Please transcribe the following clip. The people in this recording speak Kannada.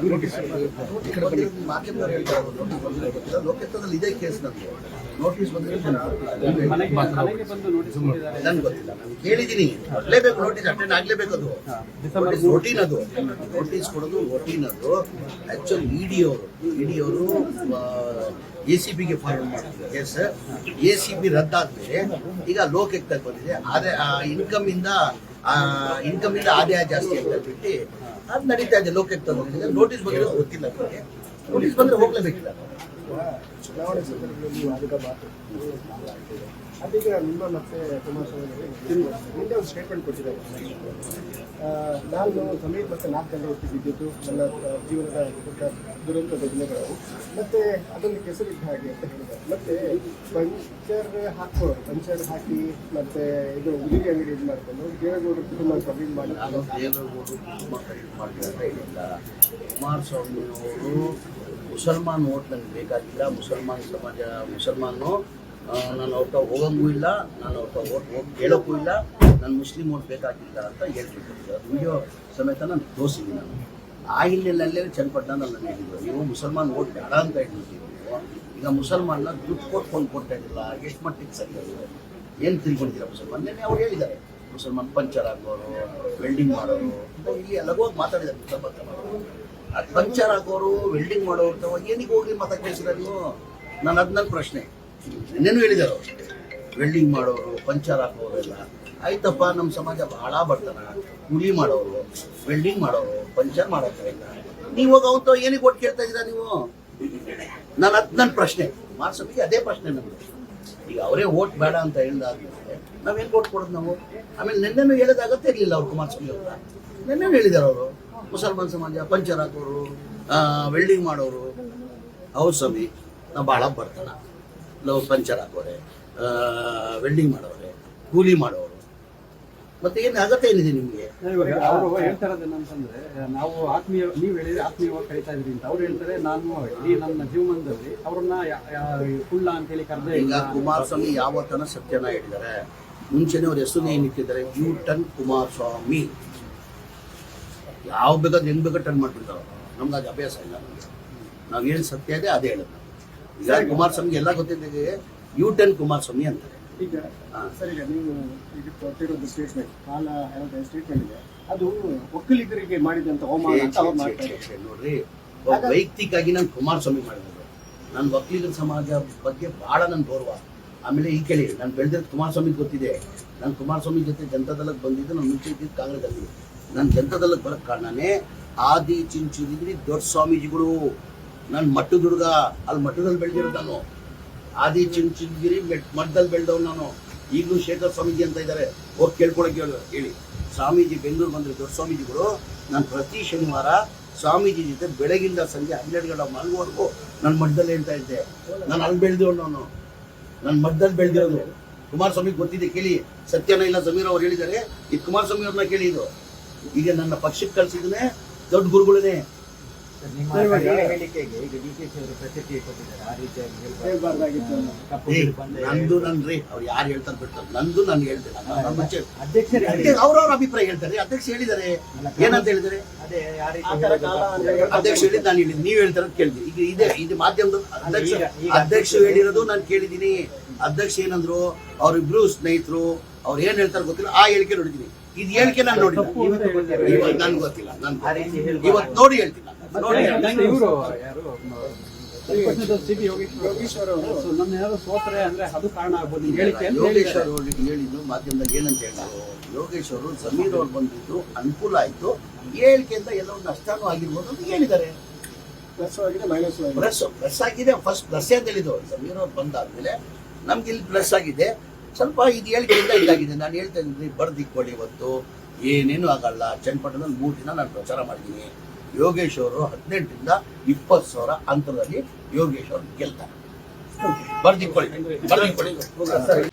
ಈ ಕಡೆ ಬಂದಿರೋದು ಮಾಧ್ಯಮದವ್ರು ಹೇಳ್ತಾರೆ ನೋಟಿಸ್ ಬಂದಿರೋ ಇದೇ ಕೇಸ್ ನನಗೆ ನೋಟಿಸ್ ಬಂದಿರೋದು ನನ್ಗೆ ಗೊತ್ತಿಲ್ಲ ನಾನು ಕೇಳಿದ್ದೀನಿ ಕೊಡ್ಲೇಬೇಕು ನೋಟಿಸ್ ಅಟೆಂಡ್ ಆಗ್ಲೇಬೇಕು ಅದು ನೋಟಿಸ್ ರೋಟೀನ್ ಅದು ನೋಟಿಸ್ ಕೊಡೋದು ರೋಟೀನ್ ಅದು ಆಕ್ಚುಲಿ ಇಡಿ ಅವರು ಇಡಿ ಅವರು ಎ ಸಿ ಬಿಗೆ ಫಾರ್ವರ್ಡ್ ಮಾಡಿದ್ರು ಕೇಸ್ ಎ ಸಿ ಬಿ ರದ್ದಾದ್ಮೇಲೆ ಈಗ ಲೋಕಕ್ಕೆ ಬಂದಿದೆ ಆ ಇನ್ಕಮ್ ಇಂದ ಇನ್ಕಮ್ ಇಂದ ಆದಾಯ ಜಾಸ್ತಿ ಅಂತ ಬಿಟ್ಟು ಅದು ನಡೀತಾ ಇದೆ, ಲೋಕಕ್ಕೆ ತಂದಿದೆ ನೋಟಿಸ್ ಬಂದ್ರೆ ಗೊತ್ತಿಲ್ಲ ನನಗೆ ನೋಟಿಸ್ ಬಂದ್ರೆ ಹೋಗ್ಲೇಬೇಕಿಲ್ಲ. ಚುನಾವಣೆ ಸಂದರ್ಭದಲ್ಲಿ ಆಡಿದ ಮಾತು ನಿಮ್ಮ ಮತ್ತೆ ಕುಮಾರಸ್ವಾಮಿ ಒಂದು ಸ್ಟೇಟ್ಮೆಂಟ್ ಕೊಟ್ಟಿದ್ದಾರೆ ನಾನು ಸಮೀರ್ ಮತ್ತೆ ನಾಲ್ಕು ಗಂಟೆ ಹೊತ್ತಿಗೆ ಬಿದ್ದಿದ್ದು ನನ್ನ ಜೀವನದ ದೊಡ್ಡ ದುರಂತದ ದಿನಗಳು ಮತ್ತೆ ಅದೊಂದು ಕೆಸರಿದ್ದ ಹಾಗೆ ಅಂತ ಹೇಳಿದ್ದಾರೆ ಮತ್ತೆ ಪಂಚರ್ ಹಾಕೋರು ಪಂಚರ್ ಹಾಕಿ ಮತ್ತೆ ಇದು ಉಡುಗೆ ಅಂಗಡಿ ಇದು ಮಾಡ್ಕೊಂಡು ದೇವೇಗೌಡರು ಕುಟುಂಬ ಸಭೆ ಮಾಡಿ ದೇವೇಗೌಡರು ಕುಟುಂಬ ಕುಮಾರಸ್ವಾಮಿ ಅವರು ಮುಸಲ್ಮಾನ್ ಓಟ್ ನನಗೆ ಬೇಕಾಗಿಲ್ಲ, ಮುಸಲ್ಮಾನ್ ಸಮಾಜ, ಮುಸಲ್ಮಾನು ನಾನು ಅವ್ರ ಹೋಗಂಗೂ ಇಲ್ಲ ನಾನು ಅವ್ರ ಓಟ್ ಹೋಗಿ ಕೇಳೋಕ್ಕೂ ಇಲ್ಲ ನಾನು ಮುಸ್ಲಿಂ ಓಟ್ ಬೇಕಾಗಿಲ್ಲ ಅಂತ ಹೇಳ್ತಿದ್ದೆ. ವಿಡಿಯೋ ಸಮೇತ ನಾನು ತೋರಿಸಿದ್ದೀನಿ ನಾನು. ಆ ಹಿನ್ನೆಲೆಯಲ್ಲೇ ಚನ್ನಪಟ್ಟಣ ನಾನು ಹೇಳಿದ್ರು ನೀವು ಮುಸಲ್ಮಾನ್ ಓಟ್ ಬೇಡ ಅಂತ ನೀವು ಈಗ ಮುಸಲ್ಮಾನ್ನ ದುಡ್ಡು ಕೊಟ್ಕೊಂಡು ಕೊಡ್ತಾ ಎಷ್ಟು ಮಟ್ಟಿಗೆ ಸರಿ ಅದು ಏನು ತಿಳ್ಕೊಂಡಿದ್ದೀರಾ ಮುಸಲ್ಮಾನ್? ನೆನ್ನೆ ಅವ್ರು ಹೇಳಿದ್ದಾರೆ, ಮುಸಲ್ಮಾನ್ ಪಂಚರ್ ಆಗೋರು ವೆಲ್ಡಿಂಗ್ ಮಾಡೋರು ಇಲ್ಲಿ ಅಲಗೋಗಿ ಮಾತಾಡಿದ್ದಾರೆ ಮುಸಲ್ಮಾನ್ ಅದು ಪಂಚರ್ ಹಾಕೋರು ವೆಲ್ಡಿಂಗ್ ಮಾಡೋರು ಅಥವಾ ಏನಿಗೆ ಹೋಗಿ ಮತ ಕೇಳಿಸಿದ್ರೆ ನೀವು ನಾನು ಅದು ನನ್ನ ಪ್ರಶ್ನೆ. ಇನ್ನೇನು ಹೇಳಿದಾರು? ವೆಲ್ಡಿಂಗ್ ಮಾಡೋರು ಪಂಚರ್ ಹಾಕೋರು ಎಲ್ಲ. ಆಯ್ತಪ್ಪ ನಮ್ಮ ಸಮಾಜ ಬಹಳ ಬರ್ತಾರ ಕೂಲಿ ಮಾಡೋರು ವೆಲ್ಡಿಂಗ್ ಮಾಡೋರು ಪಂಚರ್ ಮಾಡೋಕೆ ಇಲ್ಲ ನೀವು ಹೋಗಿ ಅವತ್ತು ಏನಿಗೆ ಒಟ್ಟು ಕೇಳ್ತಾ ಇದ್ದೀರಾ ನೀವು? ನಾನು ಅದು ನನ್ನ ಪ್ರಶ್ನೆ. ಮಾರ್ಸಮಿಗೆ ಅದೇ ಪ್ರಶ್ನೆ ನಮ್ಗೆ ಈಗ ಅವರೇ ಓಟ್ ಬೇಡ ಅಂತ ಹೇಳಿದಾದ್ಮೇಲೆ ನಾವೇನು ಓಟ್ ಕೊಡೋದು ನಾವು? ಆಮೇಲೆ ನಿನ್ನೆನೂ ಹೇಳೋದು ಅಗತ್ಯ ಇರಲಿಲ್ಲ ಅವ್ರು ಕುಮಾರಸ್ವಾಮಿ ಅವ್ರ ನಿನ್ನೆನೂ ಹೇಳಿದಾರೆ ಅವರು. ಮುಸಲ್ಮಾನ್ ಸಮಾಜ ಪಂಚರ್ ಹಾಕೋರು ವೆಲ್ಡಿಂಗ್ ಮಾಡೋರು. ಹೌದು ಸ್ವಾಮಿ ನಾ ಭಾಳ ಬರ್ತಾನ ನಾವು ಪಂಚರ್ ಹಾಕೋರೆ ವೆಲ್ಡಿಂಗ್ ಮಾಡೋರೆ ಕೂಲಿ ಮಾಡೋರು. ಮತ್ತೆ ಏನು ಅಗತ್ಯ ಏನಿದೆ ನಿಮಗೆ? ಅವರು ಹೇಳ್ತಾರೆ ಅಂತಂದ್ರೆ ಏನಂತಂದ್ರೆ ನಾವು ಆತ್ಮೀಯ ನೀವು ಹೇಳಿದ್ರೆ ಆತ್ಮೀಯವಾಗಿ ಕರಿತಾ ಇದ್ರಿ ಅಂತ. ಅವ್ರು ಹೇಳ್ತಾರೆ ನಾನು ಇಡೀ ನನ್ನ ಜೀವನದಲ್ಲಿ ಅವ್ರನ್ನ ಕುಳ್ಳ ಅಂತೇಳಿ ಕರೆದೇ ಈಗ ಕುಮಾರಸ್ವಾಮಿ ಯಾವತ್ತನ ಸತ್ಯನ ಹೇಳಿದ್ದಾರೆ? ಮುಂಚೆನೆ ಅವ್ರ ಹೆಸರು ಏನಿಟ್ಟಿದ್ದಾರೆ ಯು ಟನ್ ಕುಮಾರಸ್ವಾಮಿ. ಯಾವ ಬೇಕಾದ್ರೆ ಹೆಂಗ್ ಬೇಕಾದ್ರೆ ಟರ್ನ್ ಮಾಡ್ಬಿಡ್ತಾರ. ನಮ್ಗೆ ಅದು ಅಭ್ಯಾಸ ಇಲ್ಲ ನಮಗೆ. ನಾವು ಏನು ಸತ್ಯ ಇದೆ ಅದೇ ಹೇಳೋದು. ಈಗ ಕುಮಾರಸ್ವಾಮಿಗೆ ಎಲ್ಲ ಗೊತ್ತಿದ್ದಾಗ ಯು ಟೆನ್ ಕುಮಾರಸ್ವಾಮಿ ಅಂತಾರೆ. ಈಗ ಸರ್ ಈಗ ನೀವು ಈಗ ಕೊಟ್ಟಿರೋದು ಸ್ಟೇಟ್ಮೆಂಟ್ ಕಾಲ ಹೇಳಿದ ಸ್ಟೇಟ್ಮೆಂಟ್ ಇದೆ? ಅದು ಒಕ್ಕಲಿಗರಿಗೆ ಮಾಡಿದಂತ ಅವಮಾನ ಅಂತ ಅವ್ರು ಮಾಡ್ತಾ ಇದ್ದಾರೆ. ನೋಡ್ರಿ. ವೈಯಕ್ತಿಕಾಗಿ ನಾನು ಕುಮಾರಸ್ವಾಮಿ ಮಾಡಿದ್ರು ನನ್ನ ಒಕ್ಕಲಿಗರ ಸಮಾಜ ಬಗ್ಗೆ ಬಹಳ ನನ್ನ ಗೌರವ. ಆಮೇಲೆ ಈ ಕೇಳಿ ನಾನು ಬೆಳೆದಿರೋದು ಕುಮಾರಸ್ವಾಮಿ ಗೊತ್ತಿದೆ. ನಾನು ಕುಮಾರಸ್ವಾಮಿ ಜೊತೆ ಜನತಾದಳಕ್ಕೆ ಬಂದಿದ್ದು ನಾನು ಮುಂಚೆ ಇದ್ದಿದ್ದು ಕಾಂಗ್ರೆಸ್ಸಲ್ಲಿ. ನಾನು ಜನತಾದಳಕ್ಕೆ ಬರೋಕ್ಕೆ ಕಾರಣನೇ ಆದಿ ಚಿಂಚುದಿದ್ರಿ ದೊಡ್ಡ ಸ್ವಾಮೀಜಿಗಳು. ನನ್ನ ಮಟ್ಟದ ಹುಡುಗ ಅಲ್ಲಿ ಮಠದಲ್ಲಿ ಬೆಳೆದಿರೋದು ನಾನು. ಆದಿ ಚಿಂಚುಗಿರಿ ಮಠದಲ್ಲಿ ಬೆಳೆದವ್ ನಾನು. ಈಗಲೂ ಶೇಖರ್ ಸ್ವಾಮೀಜಿ ಅಂತ ಇದ್ದಾರೆ ಹೋಗಿ ಕೇಳ್ಕೊಳಕ್ಕೆ ಹೇಳು ಸ್ವಾಮೀಜಿ ಬೆಂಗಳೂರು ಬಂದರೆ ದೊಡ್ಡ ಸ್ವಾಮೀಜಿಗಳು, ನಾನು ಪ್ರತಿ ಶನಿವಾರ ಸ್ವಾಮೀಜಿ ಜೊತೆ ಬೆಳಗಿಂದ ಸಂಜೆ ಹನ್ನೆರಡು ಗಂಟೆ ಮಲಗುವವರೆಗೂ ನನ್ನ ಮಠದಲ್ಲಿ ಹೇಳ್ತಾ ಇದ್ದೆ. ನಾನು ಅಲ್ಲಿ ಬೆಳೆದವನು ನಾನು. ನನ್ನ ಮಠದಲ್ಲಿ ಬೆಳೆದಿರೋದು. ಕುಮಾರಸ್ವಾಮಿ ಗೊತ್ತಿದೆ, ಕೇಳಿ. ಸತ್ಯನ ಇಲ್ಲ ಸಮೀರ್ ಅವ್ರು ಹೇಳಿದ್ದಾರೆ. ಈ ಕುಮಾರಸ್ವಾಮಿ ಅವ್ರನ್ನ ಕೇಳಿ ಈಗ ನನ್ನ ಪಕ್ಷಕ್ಕೆ ಕಳ್ಸಿದ್ರೆ ದೊಡ್ಡ ಗುರುಗಳೇ ನಂದು ನನ್ರಿ ಅವ್ರು ಯಾರು ಹೇಳ್ತಾರೆ ಬಿಡ್ತಾರೆ. ನಂದು ನಾನು ಹೇಳ್ತೇನೆ. ಅವ್ರವ್ರ ಅಭಿಪ್ರಾಯ ಹೇಳ್ತಾರೆ. ಅಧ್ಯಕ್ಷ ಹೇಳಿದ್ದಾರೆ. ಏನಂತ ಹೇಳಿದ್ದಾರೆ? ಅದೇ ಯಾವ ರೀತಿ ಆ ಥರ ಹೇಳೋದು ಕಾಲ ಅಂತ ಹೇಳಿ- ಅಧ್ಯಕ್ಷ ಹೇಳಿದ್ ನಾನು ಹೇಳಿದ್ ನೀವ್ ಹೇಳ್ತಾರ ಕೇಳಿದ್ವಿ. ಈಗ ಇದೆ ಇದು ಮಾಧ್ಯಮದ ಅಧ್ಯಕ್ಷ ಅಧ್ಯಕ್ಷ ಹೇಳಿರೋದು ನಾನು ಕೇಳಿದೀನಿ ಅಧ್ಯಕ್ಷ ಏನಂದ್ರು ಅವ್ರಿಬ್ರು ಸ್ನೇಹಿತರು ಅವ್ರು ಏನ್ ಹೇಳ್ತಾರೆ ಗೊತ್ತಿಲ್ಲ. ಆ ಹೇಳಿಕೆ ನೋಡಿದೀನಿ. ಇದು ಹೇಳಿಕೆ ನಾನು ನೋಡಿ ನನ್ಗೆ ಗೊತ್ತಿಲ್ಲ. ನನ್ ಇವತ್ತು ನೋಡಿ ಹೇಳ್ತೀನಿ. ನೋಡಿ ಇವರು ಯಾರು ಯೋಗೇಶ್ ಅವರು. ಹೇಳಿದ್ದು ಮಾಧ್ಯಮದಾಗ ಏನಂತ ಹೇಳಿದ್ರು? ಯೋಗೇಶ್ ಅವರು ಸಮೀರ್ ಅವ್ರು ಬಂದಿದ್ದು ಅನುಕೂಲ ಆಯ್ತು. ಹೇಳಿಕೆಯಿಂದ ಎಲ್ಲೋ ನಷ್ಟನೂ ಆಗಿರ್ಬೋದು ಅಂತ ಹೇಳಿದ್ದಾರೆ. ಪ್ಲಸ್ ಆಗಿದೆ ಮೈನಸ್ ಆಗಿದೆ. ಪ್ಲಸ್ ಪ್ಲಸ್ ಆಗಿದೆ. ಫಸ್ಟ್ ಪ್ಲಸ್ ಅಂತ ಹೇಳಿದ್ರು ಸಮೀರ್ ಅವ್ರು ಬಂದಾದ್ಮೇಲೆ ನಮ್ಗೆ ಇಲ್ಲಿ ಪ್ಲಸ್ ಆಗಿದೆ. ಸ್ವಲ್ಪ ಇದು ಹೇಳಿಕೆಯಿಂದ ಇದಾಗಿದೆ. ನಾನು ಹೇಳ್ತಾ ಇದ್ದೀನಿ ಬರ್ದಿಕ್ಕೊಡಿ ಇವತ್ತು. ಏನೇನು ಆಗಲ್ಲ. ಚನ್ನಪಟ್ಟಣದಲ್ಲಿ ಮೂರು ದಿನ ನಾನು ಪ್ರಚಾರ ಮಾಡಿದ್ದೀನಿ ಯೋಗೇಶ್ ಅವರು ಹದಿನೆಂಟರಿಂದ ಇಪ್ಪತ್ತು ಸಾವಿರ ಅಂತರದಲ್ಲಿ ಯೋಗೇಶ್ ಅವರು ಗೆಲ್ತಾರೆ. ಬರ್ದಿಕ್ಕೊಳ್ಳಿ ಬರ್ದಿಕ್ಕೊಳ್ಳಿ